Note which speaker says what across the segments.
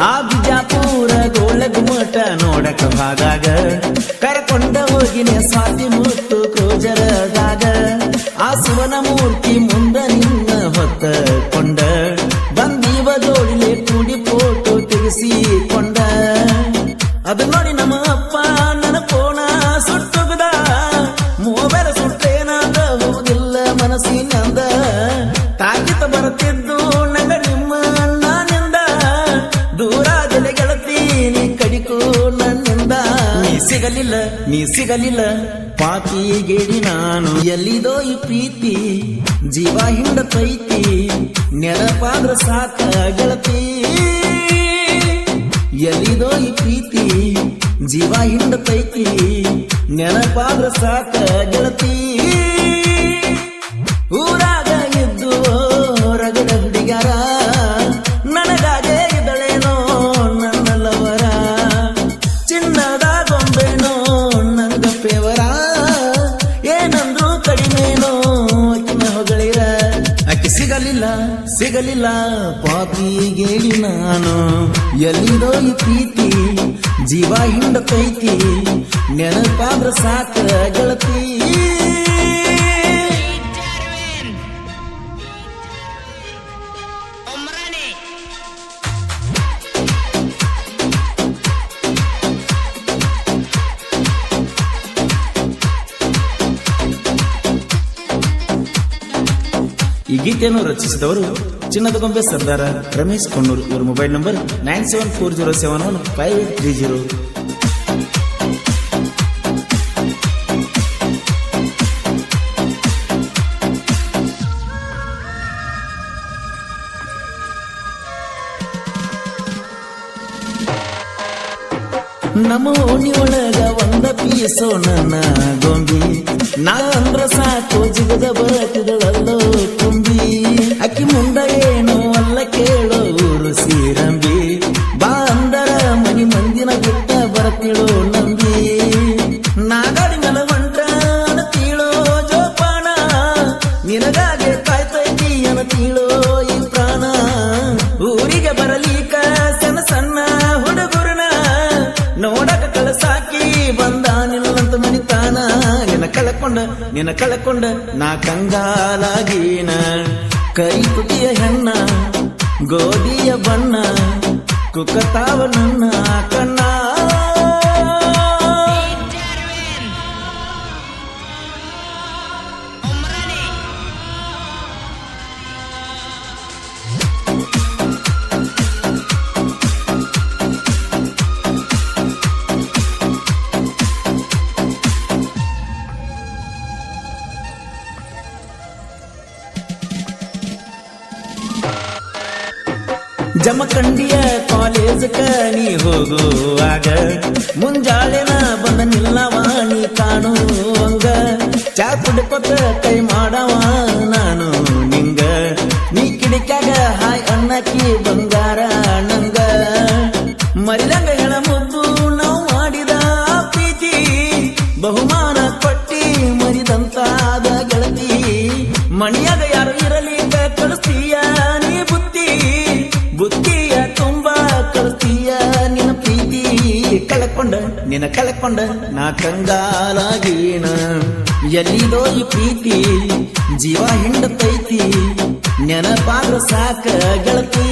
Speaker 1: ಆ ಬಿಜಾಪುರ ಗೋಳ ಗುಮ್ಮಟ ನೋಡಕ ಭಾಗಾಗ. ಕರ್ಕೊಂಡ ಹೋಗಿನ ಸ್ವಾತಿ ಮುತ್ತು ಕ್ರೋಜರದಾಗ ಆ ಶಿವನ ಸಿಗಲಿಲ್ಲ, ನೀ ಸಿಗಲಿಲ್ಲ. ಪಾತಿ ಗೇಡಿ ನಾನು, ಎಲ್ಲಿದೋ ಈ ಪ್ರೀತಿ? ಜೀವ ಹಿಂಡ ಪೈತಿ ನೆನಪಾದ್ರ ಸಾಕ ಗೆಳತಿ. ಎಲ್ಲಿದೋ ಈ ಪ್ರೀತಿ, ಜೀವ ಹಿಂಡತೈತಿ, ನೆನಪಾದ್ರ ಸಾಕ ಗೆಳತಿ. ಊರಾಗ ಪಾಪಿ ಗೇಳಿ ನಾನು ಎಲ್ಲಿದೋ ಈ ಪ್ರೀತಿ? ಜೀವ ಹಿಂಡತೈತಿ ನೆನಪಾದ್ರ ಸಾಕ ಗೆಳತಿ. ಈ ಗೀತೆಯನ್ನು ರಚಿಸಿದವರು ಚಿನ್ನದ ಗೊಂಬೆ ಸರ್ದಾರ ರಮೇಶ್ ಕೊಣ್ಣೂರು. ಇವರ mobile number nine seven four zero seven one five eight three zero. ನಮ್ಮ ಓಣಿಯೊಳಗ ಒಂದ ಪೀಸೋ ನನ್ನ ಗೊಂಬಿ. ನಾ ಅಂದ್ರ ಸಾಕು ಜಿಗದ ಕಳಕೊಂಡ ನಿನ್ನ ಕಳಕೊಂಡ ನಾ ಕಂಗಾಲಾಗೀನ. ಕೈ ತುಟಿಯ ಹೆಣ್ಣ ಗೋಧಿಯ ಬಣ್ಣ ಕುಕ್ಕತಾವ ನನ್ನ ಕಣ್ಣ. ಜಮಖಂಡಿಯ ಕಾಲೇಜ್ ನೀ ಹೋಗುವಾಗ ಮುಂಜಾಳೆನ ಬಂದ ನಿಲ್ಲವಾಣಿ ಕಾಣುವಂಗ ಚಾ ಕುಡ್ಕೊತ ಕೈ ಮಾಡವ ನಾನು ನಿಂಗ. ನೀ ಕಿಡಿಕ್ಯಾಗ ಹಾಯ್ ಅನ್ನಕ್ಕಿ ನಿನ್ನ ಕಳ್ಕೊಂಡ ನಾ ಕಂಗಾಲಾಗೀನ? ಎಲ್ಲಿದೋ ಈ ಪ್ರೀತಿ ಜೀವ ಹಿಂಡತೈತಿ ನೆನಪಾದ್ರ ಸಾಕ ಗೆಳತಿ.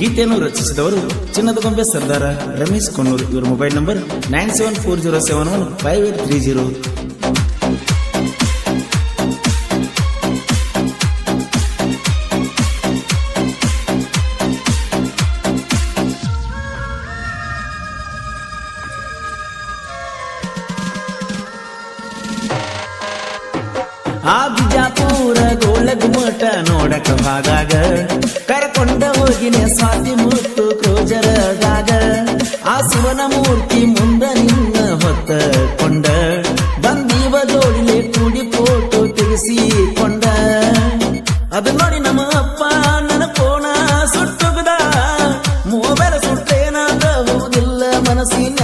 Speaker 1: ಗೀತೆಯನ್ನು ರಚಿಸಿದವರು ಚಿನ್ನದ ಗೊಂಬೆ ಸರ್ದಾರ ರಮೇಶ್ ಕೊಣ್ಣೂರು. ಇವರ mobile number nine seven four zero seven one five eight three zero. ಆ ಬಿಜಾಪುರ ಗೋಲಗುಮಟ ನೋಡಕ ಭಾಗಾಗ ಕೊಂಡ ಹೋಗಿನೇ ಸ್ವಾತಿ ಮುತ್ತು ಕ್ರೋಜರದಾಗ ಆ ಶಿವನ ಮೂರ್ತಿ ಮುಂದ ನಿನ್ನ ಹೊತ್ತ ಕೊಂಡ. ಬಂದೀವ ಜೋಡಿಲೆ ಕೂಡಿ ಫೋಟೋ ತೆಗೆಸಿಕೊಂಡ ಅದು ನೋಡಿ ನಮ್ಮ ಅಪ್ಪ ನನ್ನ ಕೋಣ ಸುಟ್ಟುಗದ ಮೂವರ ಸುಟ್ಟೇನಾದ ಹೋಗಿಲ್ಲ ಮನಸ್ಸಿನ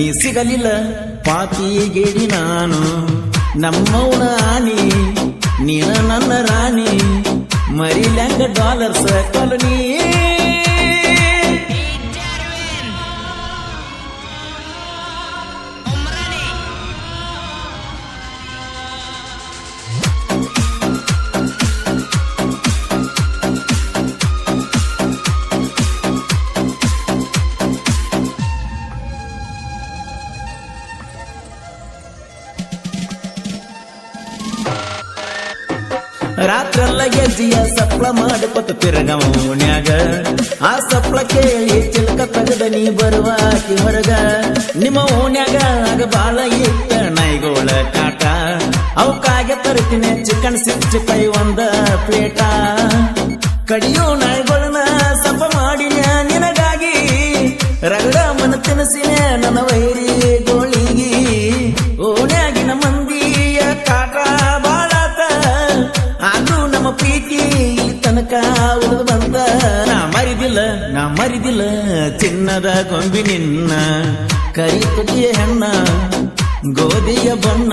Speaker 1: ನೀ ಸಿಗಲಿಲ್ಲ ಪಾಪಿ ಗೇಡಿ ನಾನು. ನಮ್ಮವನ ಆನಿ ನೀನ ನನ್ನ ರಾಣಿ. ಮರಿಲ್ಯಾಂಗ ಡಾಲರ್ಸ್ ಕಾಲನಿ ರಾತ್ರೆಲ್ಲ ಗೆಜ್ಜಿಯ ಸಪ್ಲ ಮಾಡಿಕೊತ ತಿರುಗವ ಓಣ್ಯಾಗ ಆ ಸಪ್ಲ ಕೇಳಿ ಚಿಲ್ಕ ತಗದ ನೀ ಬರುವಾಕಿ ಹೊರಗ. ನಿಮ್ಮ ಓಣ್ಯಾಗ ಆಗ ಬಾಲ ಇತ್ತ ನಾಯಿಗೋಳ ಕಾಟ. ಅವಕ್ಕಾಗೆ ತರ್ತೀನಿ ಚಿಕನ್ ಸಿಕ್ಸ್ಟಿ ಫೈ ಒಂದ ಪ್ಲೇಟ. ಕಡಿಯೋ ನಾಯಿಗಳನ್ನ ಸಪ ಮಾಡಿನ ನಿನಗಾಗಿ. ರಗಡ ಮನ ತಿನಸಿನ ನನ್ನ ವೈರಿ ಉಳಿದು ಬಂದ. ನಾ ಮರಿದಿಲ್ಲ ನಾ ಮರಿದಿಲ್ಲ ಚಿನ್ನದ ಗೊಂಬಿ ನಿನ್ನ. ಕರಿ ತುಟಿಯ ಹೆಣ್ಣ, ಗೋಧಿಯ ಬಣ್ಣ,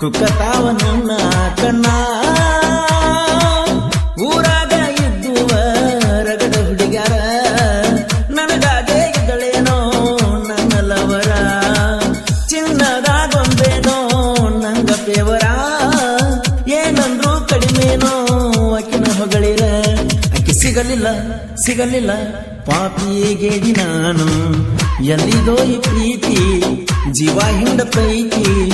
Speaker 1: ಕುಕ್ಕತಾವ ನನ್ನ ಕಣ್ಣ. ಸಿಗಲಿಲ್ಲ ಸಿಗಲಿಲ್ಲ. ಪಾಪಿಯೇ ಗೇಡಿ ನಾನು? ಎಲ್ಲಿದೋ ಈ ಪ್ರೀತಿ ಜೀವ ಹಿಂದ ಪ್ರೀತಿ.